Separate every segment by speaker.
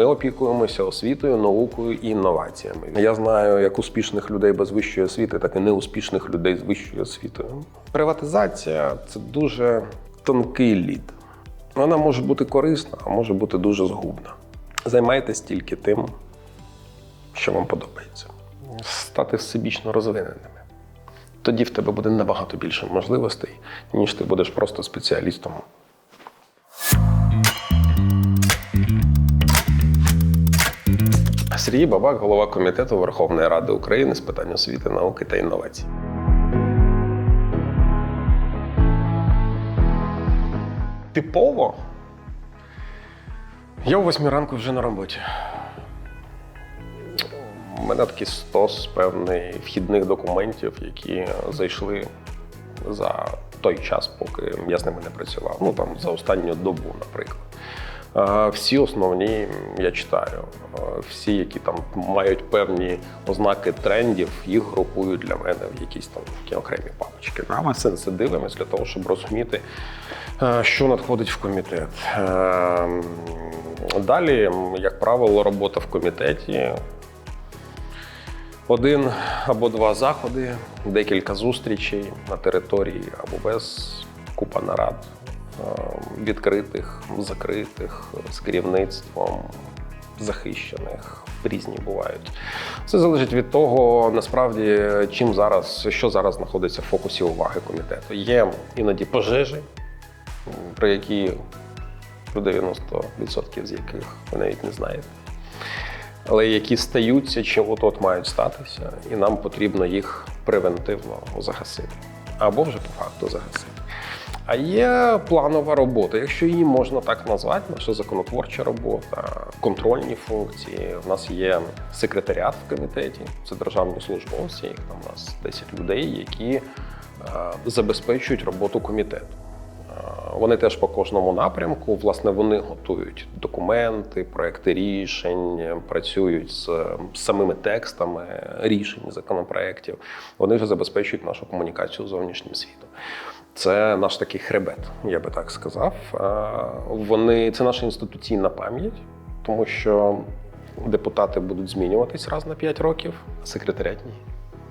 Speaker 1: Ми опікуємося освітою, наукою і інноваціями. Я знаю як успішних людей без вищої освіти, так і неуспішних людей з вищою освітою. Приватизація це дуже тонкий лід. Вона може бути корисна, а може бути дуже згубна. Займайтесь тільки тим, що вам подобається. Стати всебічно розвиненими. Тоді в тебе буде набагато більше можливостей, ніж ти будеш просто спеціалістом. Сергій Бабак, голова комітету Верховної Ради України з питань освіти, науки та інновацій. Типово. Я о 8 ранку вже на роботі. У мене такий стос певний вхідних документів, які зайшли за той час, поки я з ними не працював. Ну там за останню добу, наприклад. Всі основні я читаю. Всі, які там мають певні ознаки трендів, їх групують для мене в якісь там такі окремі папочки. А ми все це дивимося для того, щоб розуміти, е, що надходить в комітет. Е, Далі, як правило, робота в комітеті один або два заходи, декілька зустрічей на території або без купа нарад, відкритих, закритих, з керівництвом, захищених, різні бувають. Це залежить від того, насправді, чим зараз, що зараз знаходиться в фокусі уваги комітету. Є іноді пожежі, про які про 90% з яких ви навіть не знаєте але які стаються чи от-от мають статися, і нам потрібно їх превентивно загасити або вже по факту загасити. А є планова робота, якщо її можна так назвати, наша законотворча робота, контрольні функції. У нас є секретаріат в комітеті, це державні службовці, їх там у нас 10 людей, які е, забезпечують роботу комітету. Е, Вони теж по кожному напрямку. Власне, вони готують документи, проекти рішень, працюють з самими текстами рішень законопроєктів. Вони вже забезпечують нашу комунікацію з зовнішнім світом. Це наш такий хребет, я би так сказав. Вони це наша інституційна пам'ять, тому що депутати будуть змінюватись раз на 5 років, а секретаріат ні.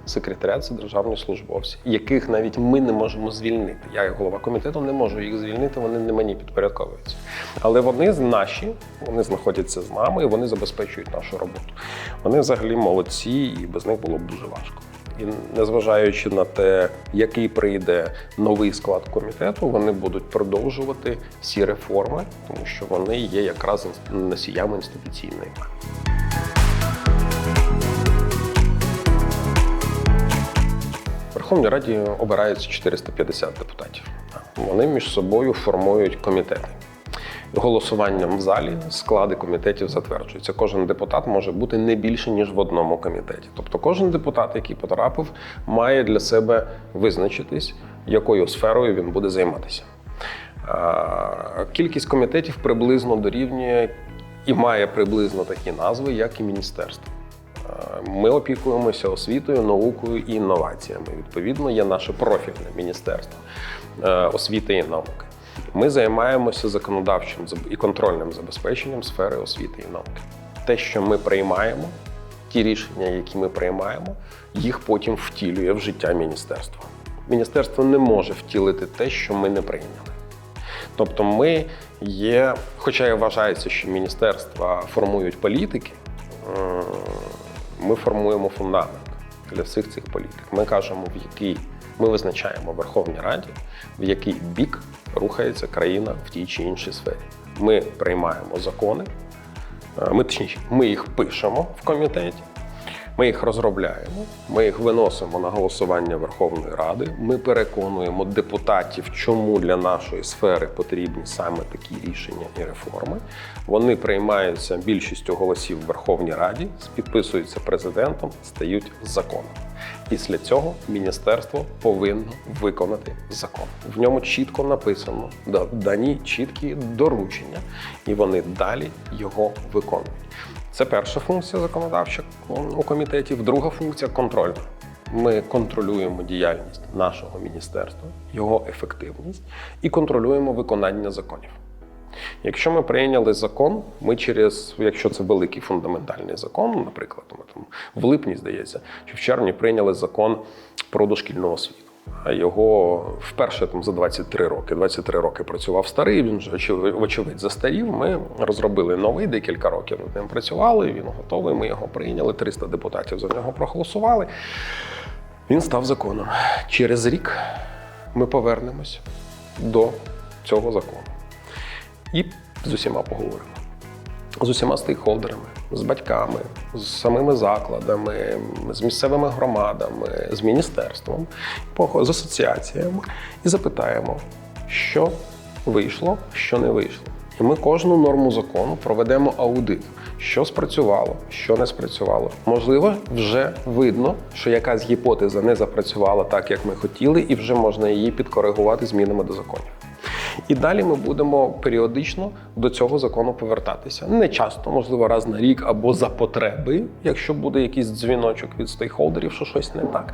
Speaker 1: Секретаріат це державні службовці, яких навіть ми не можемо звільнити. Я, як голова комітету, не можу їх звільнити, вони не мені підпорядковуються. Але вони наші, вони знаходяться з нами і вони забезпечують нашу роботу. Вони взагалі молодці, і без них було б дуже важко. І незважаючи на те, який прийде новий склад комітету, вони будуть продовжувати всі реформи, тому що вони є якраз носіями. В Верховній Раді обирається 450 депутатів. Вони між собою формують комітети. Голосуванням в залі склади комітетів затверджуються. Кожен депутат може бути не більше ніж в одному комітеті. Тобто, кожен депутат, який потрапив, має для себе визначитись, якою сферою він буде займатися. Кількість комітетів приблизно дорівнює і має приблизно такі назви, як і міністерство. Ми опікуємося освітою, наукою і інноваціями. Відповідно, є наше профільне міністерство е, освіти і науки. Ми займаємося законодавчим і контрольним забезпеченням сфери освіти і науки. Те, що ми приймаємо, ті рішення, які ми приймаємо, їх потім втілює в життя міністерства. Міністерство не може втілити те, що ми не прийняли. Тобто, ми є, хоча і вважається, що міністерства формують політики, ми формуємо фундамент для всіх цих політик. Ми кажемо, в який ми визначаємо Верховній Раді, в який бік рухається країна в тій чи іншій сфері. Ми приймаємо закони, е, ми точніше, ми їх пишемо в комітеті. Ми їх розробляємо, ми їх виносимо на голосування Верховної Ради. Ми переконуємо депутатів, чому для нашої сфери потрібні саме такі рішення і реформи. Вони приймаються більшістю голосів в Верховній Раді, підписуються президентом, стають законом. Після цього міністерство повинно виконати закон. В ньому чітко написано дані чіткі доручення, і вони далі його виконують. Це перша функція законодавча у комітеті. Друга функція контрольна. Ми контролюємо діяльність нашого міністерства, його ефективність і контролюємо виконання законів. Якщо ми прийняли закон, ми через, якщо це великий фундаментальний закон, наприклад, ми там в липні, здається, чи в червні прийняли закон про дошкільну освіту. Його вперше там за 23 роки. 23 роки працював старий. Він вже очевидь, застарів. Ми розробили новий декілька років над ним працювали. Він готовий. Ми його прийняли. 300 депутатів за нього проголосували. Він став законом. Через рік ми повернемося до цього закону і з усіма поговоримо. З усіма стейкхолдерами, з батьками, з самими закладами, з місцевими громадами, з міністерством, з асоціаціями і запитаємо, що вийшло, що не вийшло. І ми кожну норму закону проведемо аудит, що спрацювало, що не спрацювало. Можливо, вже видно, що якась гіпотеза не запрацювала так, як ми хотіли, і вже можна її підкоригувати змінами до законів. І далі ми будемо періодично до цього закону повертатися. Не часто, можливо, раз на рік або за потреби, якщо буде якийсь дзвіночок від стейкхолдерів, що щось не так.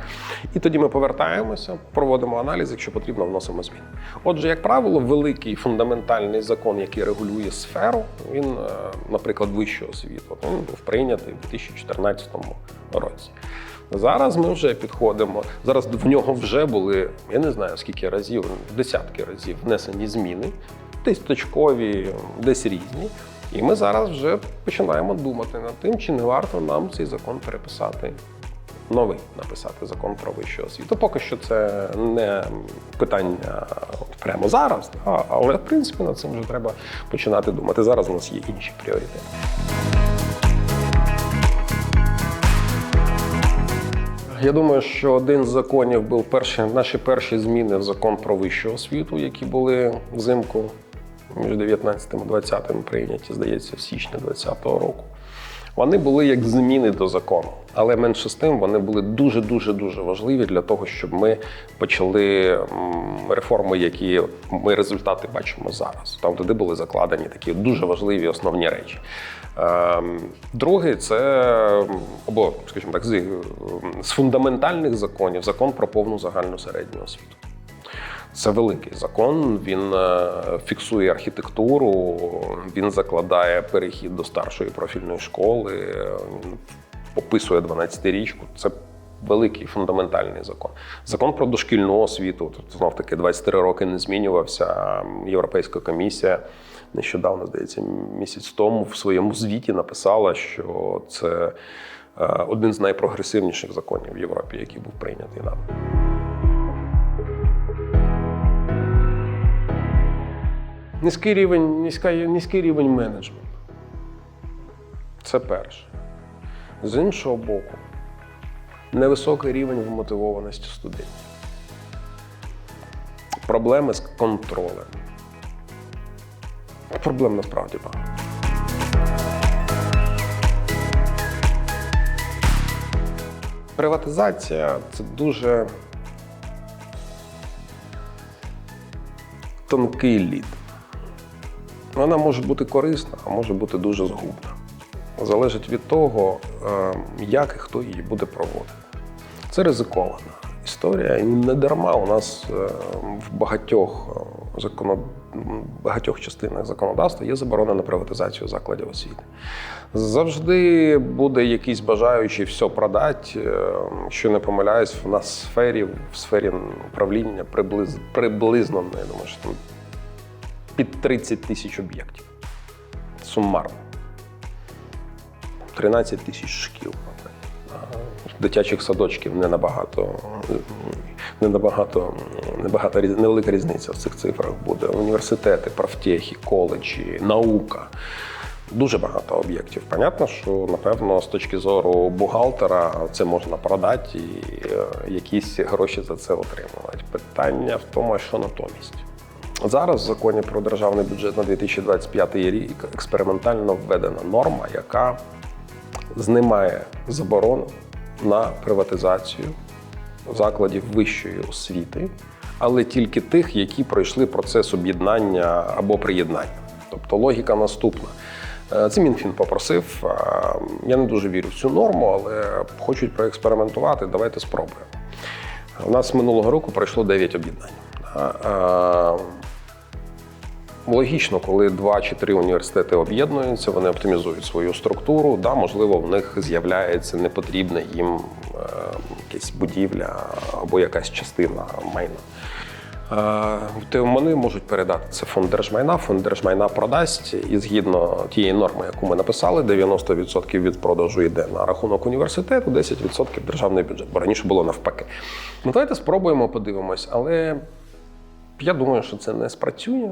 Speaker 1: І тоді ми повертаємося, проводимо аналіз, якщо потрібно, вносимо зміни. Отже, як правило, великий фундаментальний закон, який регулює сферу, він, е, наприклад, вищу освіту, він був прийнятий у 2014 році. Зараз ми вже підходимо. Зараз в нього вже були, я не знаю скільки разів, десятки разів внесені зміни, десь точкові, десь різні. І ми зараз вже починаємо думати над тим, чи не варто нам цей закон переписати. Новий написати закон про вищу освіту. Поки що це не питання от прямо зараз, але в принципі над цим вже треба починати думати. Зараз у нас є інші пріоритети. Я думаю, що один з законів був перші, наші перші зміни в закон про вищу освіту, які були взимку між 19 і 20 прийняті, здається, в січні 2020 року. Вони були як зміни до закону, але менше з тим вони були дуже дуже дуже важливі для того, щоб ми почали реформи, які ми результати бачимо зараз. Там туди були закладені такі дуже важливі основні речі. Ем, Другий це або, скажімо так, з, фундаментальних законів закон про повну загальну середню освіту. Це великий закон. Він е, фіксує архітектуру, він закладає перехід до старшої профільної школи, е, описує 12-річку. Це великий фундаментальний закон. Закон про дошкільну освіту. Тут знов таки 23 роки не змінювався. Європейська комісія нещодавно, здається, місяць тому в своєму звіті написала, що це е, один з найпрогресивніших законів в Європі, який був прийнятий нами. Низький рівень, низька, низький рівень менеджменту. Це перше. З іншого боку, невисокий рівень вмотивованості студентів. Проблеми з контролем. Проблем насправді багато. Приватизація це дуже тонкий лід. Вона може бути корисна, а може бути дуже згубна. Залежить від того, е, як і хто її буде проводити. Це ризикована історія. І не дарма у нас е, в багатьох, е, законод... багатьох частинах законодавства є заборона на приватизацію закладів освіти. Завжди буде якийсь бажаючий все продати. Е, Що не помиляюсь, в нас сфері, в сфері управління приблиз... приблизно, ну, я думаю, що там під 30 тисяч об'єктів. Сумарно. 13 тисяч шкіл. Дитячих садочків не набагато, не набагато, небагато невелика різниця в цих цифрах буде. Університети, профтехи, коледжі, наука. Дуже багато об'єктів. Понятно, що напевно з точки зору бухгалтера це можна продати і е, якісь гроші за це отримувати. Питання в тому, що натомість. Зараз в законі про державний бюджет на 2025 рік експериментально введена норма, яка знімає заборону на приватизацію закладів вищої освіти, але тільки тих, які пройшли процес об'єднання або приєднання. Тобто логіка наступна. Е, Це Мінфін попросив. Я не дуже вірю в цю норму, але хочуть проекспериментувати. Давайте спробуємо. У нас минулого року пройшло 9 об'єднань. Логічно, коли два чи три університети об'єднуються, вони оптимізують свою структуру. Да, можливо, в них з'являється непотрібна їм е, якась будівля або якась частина майна. Е, вони можуть передати це фонд держмайна. Фонд держмайна продасть, і згідно тієї норми, яку ми написали, 90% від продажу йде на рахунок університету, 10% державний бюджет, бо раніше було навпаки. Ну давайте спробуємо, подивимось, але я думаю, що це не спрацює.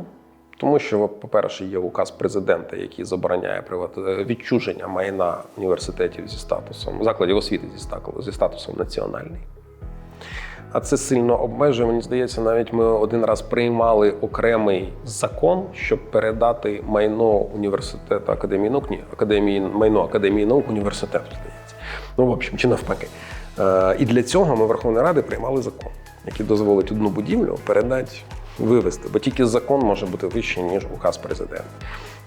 Speaker 1: Тому що, по-перше, є указ президента, який забороняє приват... відчуження майна університетів зі статусом, закладів освіти зі статусом, зі статусом національний. А це сильно обмежує. Мені здається, навіть ми один раз приймали окремий закон, щоб передати майно університету академії наук, ні, академії майно академії наук університету, здається. Ну, в общем, чи навпаки. Е, І для цього ми Верховної Ради приймали закон, який дозволить одну будівлю передати, вивести, бо тільки закон може бути вищий, ніж указ президента.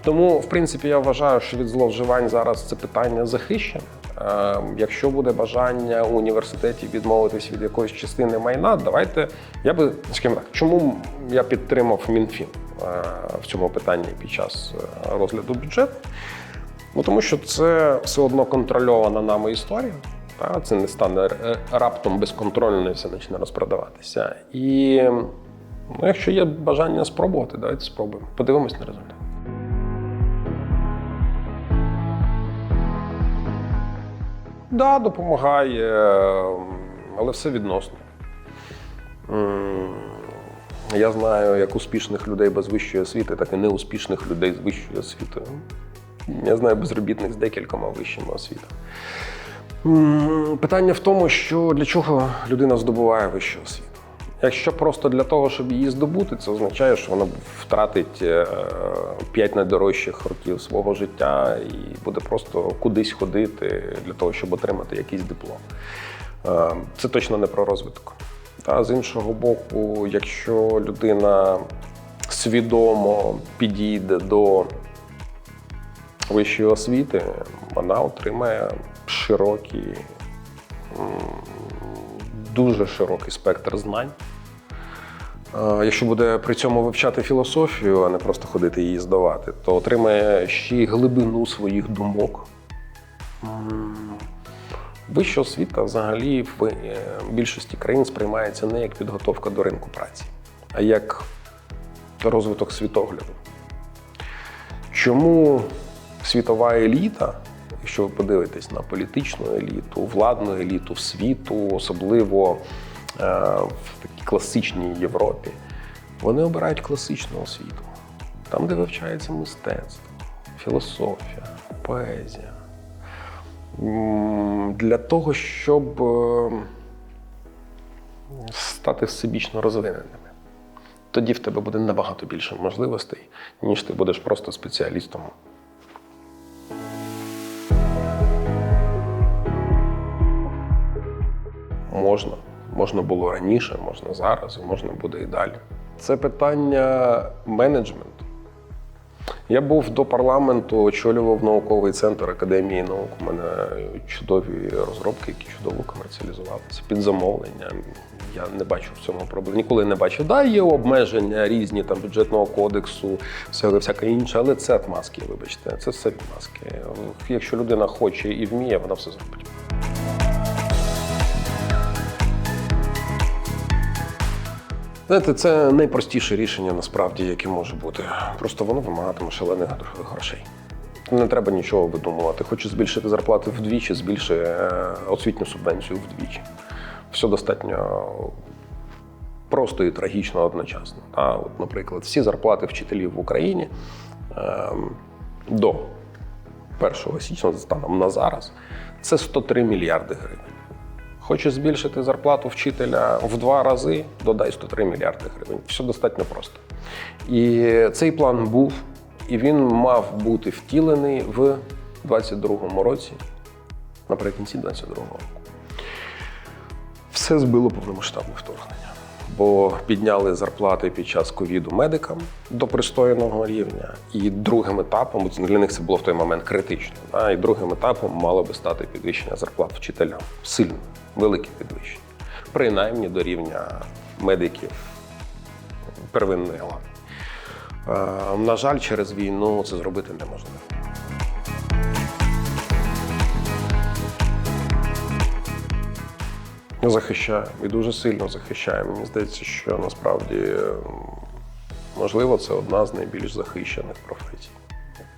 Speaker 1: Тому, в принципі, я вважаю, що від зловживань зараз це питання захищене. Е, Якщо буде бажання у університеті відмовитись від якоїсь частини майна, давайте я би скажімо так, чому я підтримав МінФін е, в цьому питанні під час е, розгляду бюджету? Ну тому що це все одно контрольована нами історія. Та? Це не стане раптом безконтрольно і все почне розпродаватися. І ну, якщо є бажання спробувати, давайте спробуємо. Подивимось на результат. Да, допомагає, але все відносно. Я знаю як успішних людей без вищої освіти, так і неуспішних людей з вищою освітою. Я знаю безробітних з декількома вищими освітами. Питання в тому, що для чого людина здобуває вищу освіту. Якщо просто для того, щоб її здобути, це означає, що вона втратить 5 найдорожчих років свого життя і буде просто кудись ходити для того, щоб отримати якийсь диплом. Е, Це точно не про розвиток. Та з іншого боку, якщо людина свідомо підійде до вищої освіти, вона отримає широкий, м, дуже широкий спектр знань. Е, Якщо буде при цьому вивчати філософію, а не просто ходити її здавати, то отримає ще й глибину своїх думок. Вища освіта взагалі в е, більшості країн сприймається не як підготовка до ринку праці, а як розвиток світогляду. Чому світова еліта, якщо ви подивитесь на політичну еліту, владну еліту світу, особливо е, в такій класичній Європі, вони обирають класичну освіту, там, де вивчається мистецтво, філософія, поезія. Для того, щоб е, стати всебічно розвиненими. Тоді в тебе буде набагато більше можливостей, ніж ти будеш просто спеціалістом. Можна. Можна було раніше, можна зараз, можна буде і далі. Це питання менеджменту. Я був до парламенту, очолював науковий центр Академії наук. У мене чудові розробки, які чудово комерціалізувалися під замовлення. Я не бачу в цьому проблем. Ніколи не бачив. Да, є обмеження різні там бюджетного кодексу, всяке, всяке інше, але це маски, вибачте, це все маски. Якщо людина хоче і вміє, вона все зробить. Знаєте, це найпростіше рішення насправді, яке може бути. Просто воно вимагатиме шалених грошей. Не треба нічого видумувати. Хочу збільшити зарплати вдвічі, збільши е, освітню субвенцію вдвічі. Все достатньо просто і трагічно одночасно. Та, от, наприклад, всі зарплати вчителів в Україні ем, до 1 січня станом на зараз це 103 мільярди гривень. Хочеш збільшити зарплату вчителя в два рази, додай 103 мільярди гривень. Все достатньо просто. І цей план був, і він мав бути втілений в 22-му році, наприкінці 22-го року. Все збило повномасштабне вторгнення. Бо підняли зарплати під час ковіду медикам до пристойного рівня. І другим етапом, для них це було в той момент критично. Да, і другим етапом мало би стати підвищення зарплат вчителям. Сильне, велике підвищення. Принаймні до рівня медиків первинної лади. Е, На жаль, через війну це зробити неможливо. Захищаємо і дуже сильно захищаємо. Мені здається, що насправді можливо це одна з найбільш захищених професій.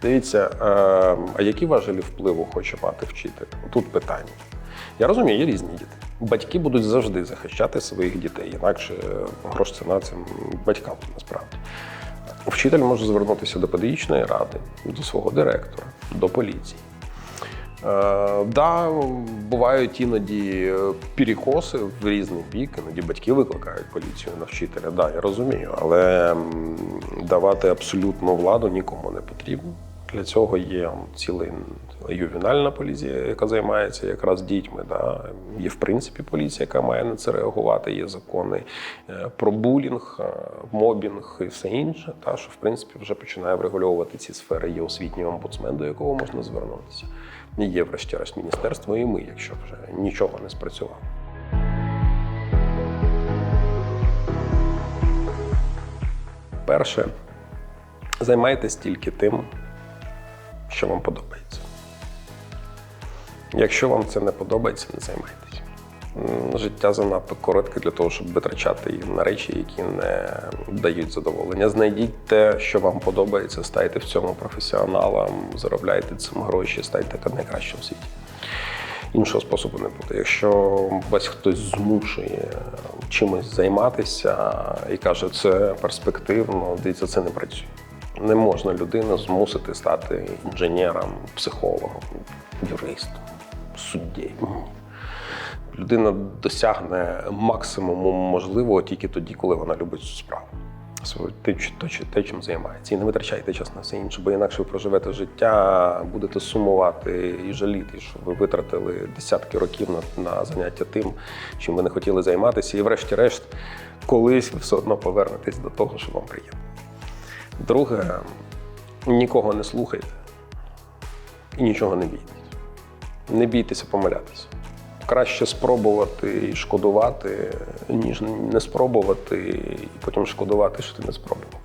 Speaker 1: Дивіться, е, а які важелі впливу хоче мати вчитель? Тут питання. Я розумію, є різні діти. Батьки будуть завжди захищати своїх дітей, інакше е, грош ціна цим батькам насправді. Вчитель може звернутися до педагогічної ради, до свого директора, до поліції. Е, да, бувають іноді е, перекоси в різний бік, іноді батьки викликають поліцію на вчителя. Да, я розумію, але давати абсолютну владу нікому не потрібно. Для цього є ціла ювенальна поліція, яка займається якраз дітьми. Да. Є в принципі поліція, яка має на це реагувати. Є закони е, про булінг, е, мобінг і все інше. Та що в принципі вже починає врегульовувати ці сфери. Є освітній омбудсмен, до якого можна звернутися. Є, врешті-решт, міністерство, і ми, якщо вже нічого не спрацювало. Перше, займайтесь тільки тим, що вам подобається. Якщо вам це не подобається, не займайтесь. М, Життя занадто коротке для того, щоб витрачати її на речі, які не дають задоволення. Знайдіть те, що вам подобається, стайте в цьому професіоналом, заробляйте цим гроші, стайте найкращим в світі. Іншого способу не буде. Якщо вас хтось змушує чимось займатися і каже, це перспективно, дивіться, це не працює. Не можна людину змусити стати інженером, психологом, юристом, суддєю. Людина досягне максимуму можливого тільки тоді, коли вона любить цю справу. Те, те, чим займається. І не витрачайте час на все інше, бо інакше ви проживете життя, будете сумувати і жаліти, що ви витратили десятки років на, на заняття тим, чим ви не хотіли займатися. І врешті-решт, колись ви все одно повернетесь до того, що вам приємно. Друге, нікого не слухайте і нічого не бійтесь. Не бійтеся помилятися. Краще спробувати і шкодувати, ніж не спробувати і потім шкодувати, що ти не спробував.